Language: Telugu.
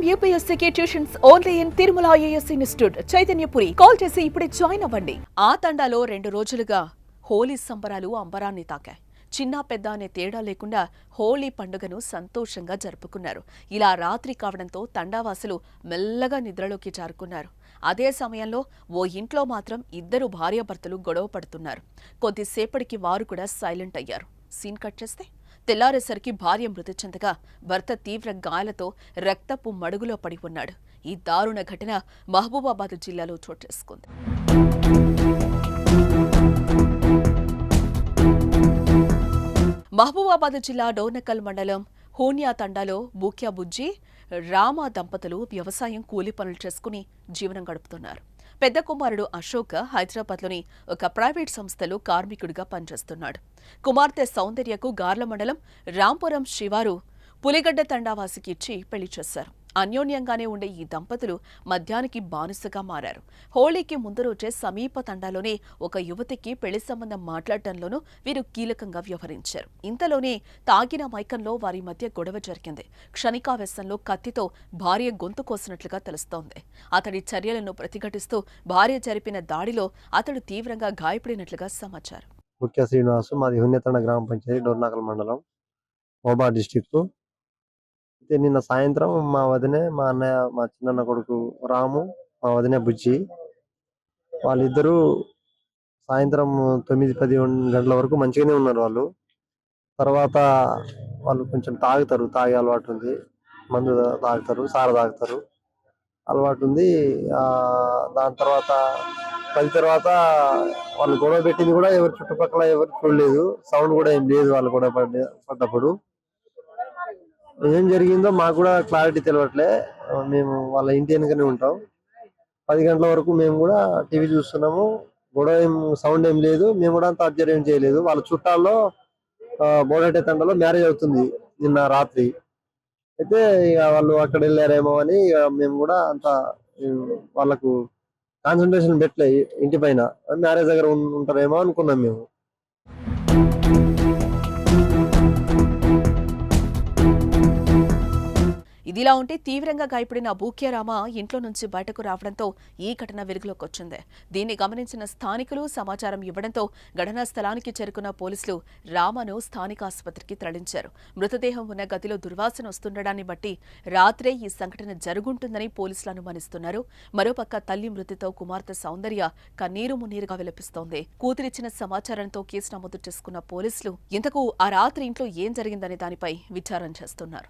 I'm యూపీఎస్సీకి tuitions only in Tirumala IAS institute Chaitanyapuri call చేసి ఇప్పుడే జాయిన్ అవ్వండి. ఆ తండాలో రెండు రోజులుగా హోలీ సంబరాలు అంబరాన్ని తాకాయి. చిన్న పెద్ద అనే తేడా లేకుండా హోలీ పండుగను సంతోషంగా జరుపుకున్నారు. ఇలా రాత్రి కావడంతో తండావాసులు మెల్లగా నిద్రలోకి జారుకున్నారు. అదే సమయంలో ఓ ఇంట్లో మాత్రం ఇద్దరు భార్యాభర్తలు గొడవ పడుతున్నారు. కొద్దిసేపటికి వారు కూడా సైలెంట్ అయ్యారు. సీన్ కట్ చేస్తే తెల్లారేసరికి భార్య మృతి చెందగా భర్త తీవ్ర గాయాలతో రక్తపు మడుగులో పడి ఉన్నాడు. ఈ దారుణ ఘటన మహబూబాబాద్ జిల్లాలో చోటు చేసుకుంది. మహబూబాబాద్ జిల్లా డోర్నకల్ మండలం హోనియా తండాలో బూక్యా బుజ్జి రామ దంపతులు వ్యవసాయం కూలి పనులు చేసుకుని జీవనం గడుపుతున్నారు. పెద్ద కుమారుడు అశోక్ హైదరాబాద్లోని ఒక ప్రైవేట్ సంస్థలో కార్మికుడిగా పనిచేస్తున్నాడు. కుమార్తె సౌందర్యకు గార్ల మండలం రాంపురం శివారు పులిగడ్డ తండావాసికి ఇచ్చి పెళ్ళి చేశారు. అన్యోన్యంగానే ఉండే ఈ దంపతులు మద్యానికి బానిసగా మారారు. హోళీకి ముందు రోజే సమీప తండాలోనే ఒక యువతికి పెళ్ళి సంబంధం మాట్లాడటంలోనూ వీరు కీలకంగా వ్యవహరించారు. ఇంతలోనే తాగిన మైకంలో వారి మధ్య గొడవ జరిగింది. క్షణికావేశంలో కత్తితో భార్య గొంతు కోసినట్లుగా తెలుస్తోంది. అతడి చర్యలను ప్రతిఘటిస్తూ భార్య జరిపిన దాడిలో అతడు తీవ్రంగా గాయపడినట్లుగా సమాచారం. ముఖ్య శ్రీనివాసు మాది హున్యతండ గ్రామ పంచాయతీ డోర్నాకల్ మండలం మోబా డిస్టిక్ అయితే నిన్న సాయంత్రం మా వదినే మా అన్నయ్య మా చిన్న కొడుకు రాము మా వదినే బుజ్జి వాళ్ళిద్దరూ సాయంత్రం తొమ్మిది పది గంటల వరకు మంచిగానే ఉన్నారు వాళ్ళు. తర్వాత వాళ్ళు కొంచెం తాగుతారు. తాగే అలవాటు ఉంది. మందు తాగుతారు. సార తాగుతారు. అలవాటు ఉంది. ఆ దాని తర్వాత పది తర్వాత వాళ్ళు గొడవ పెట్టింది కూడా ఎవరు చుట్టుపక్కల ఎవరు చూడలేదు. సౌండ్ కూడా ఏం లేదు వాళ్ళు గొడవ పడ్డ పడ్డప్పుడు. ఏం జరిగిందో మాకు కూడా క్లారిటీ తెలియట్లే మేము వాళ్ళ ఇంటి వెనుకనే ఉంటాం. పది గంటల వరకు మేము కూడా టీవీ చూస్తున్నాము. గొడవ ఏం సౌండ్ ఏం లేదు. మేము కూడా అంత అబ్జర్వ్ ఏం చేయలేదు. వాళ్ళ చుట్టాల్లో ఆ, బోడటే తండలో మ్యారేజ్ అవుతుంది నిన్న రాత్రి. అయితే ఇక వాళ్ళు అక్కడ వెళ్ళారేమో అని ఇక మేము కూడా అంత వాళ్ళకు కాన్సన్ట్రేషన్ పెట్టలే ఇంటి పైన. మ్యారేజ్ దగ్గర ఉంటారేమో అనుకున్నాం మేము. ఇదిలా ఉంటే తీవ్రంగా గాయపడిన బూక్యరామ ఇంట్లో నుంచి బయటకు రావడంతో ఈ ఘటన వెలుగులోకి వచ్చింది. దీన్ని గమనించిన స్థానికులు సమాచారం ఇవ్వడంతో ఘటనా స్థలానికి చేరుకున్న పోలీసులు రామను స్థానిక ఆసుపత్రికి తరలించారు. మృతదేహం ఉన్న గదిలో దుర్వాసన వస్తుండడాన్ని బట్టి రాత్రే ఈ సంఘటన జరుగుంటుందని పోలీసులు అనుమానిస్తున్నారు. మరోపక్క తల్లి మృతితో కుమార్తె సౌందర్య కన్నీరు మున్నీరుగా విలపిస్తోంది. కూతురిచ్చిన సమాచారంతో కేసు నమోదు చేసుకున్న పోలీసులు ఇంతకు ఆ రాత్రి ఇంట్లో ఏం జరిగిందనే దానిపై విచారణ చేస్తున్నారు.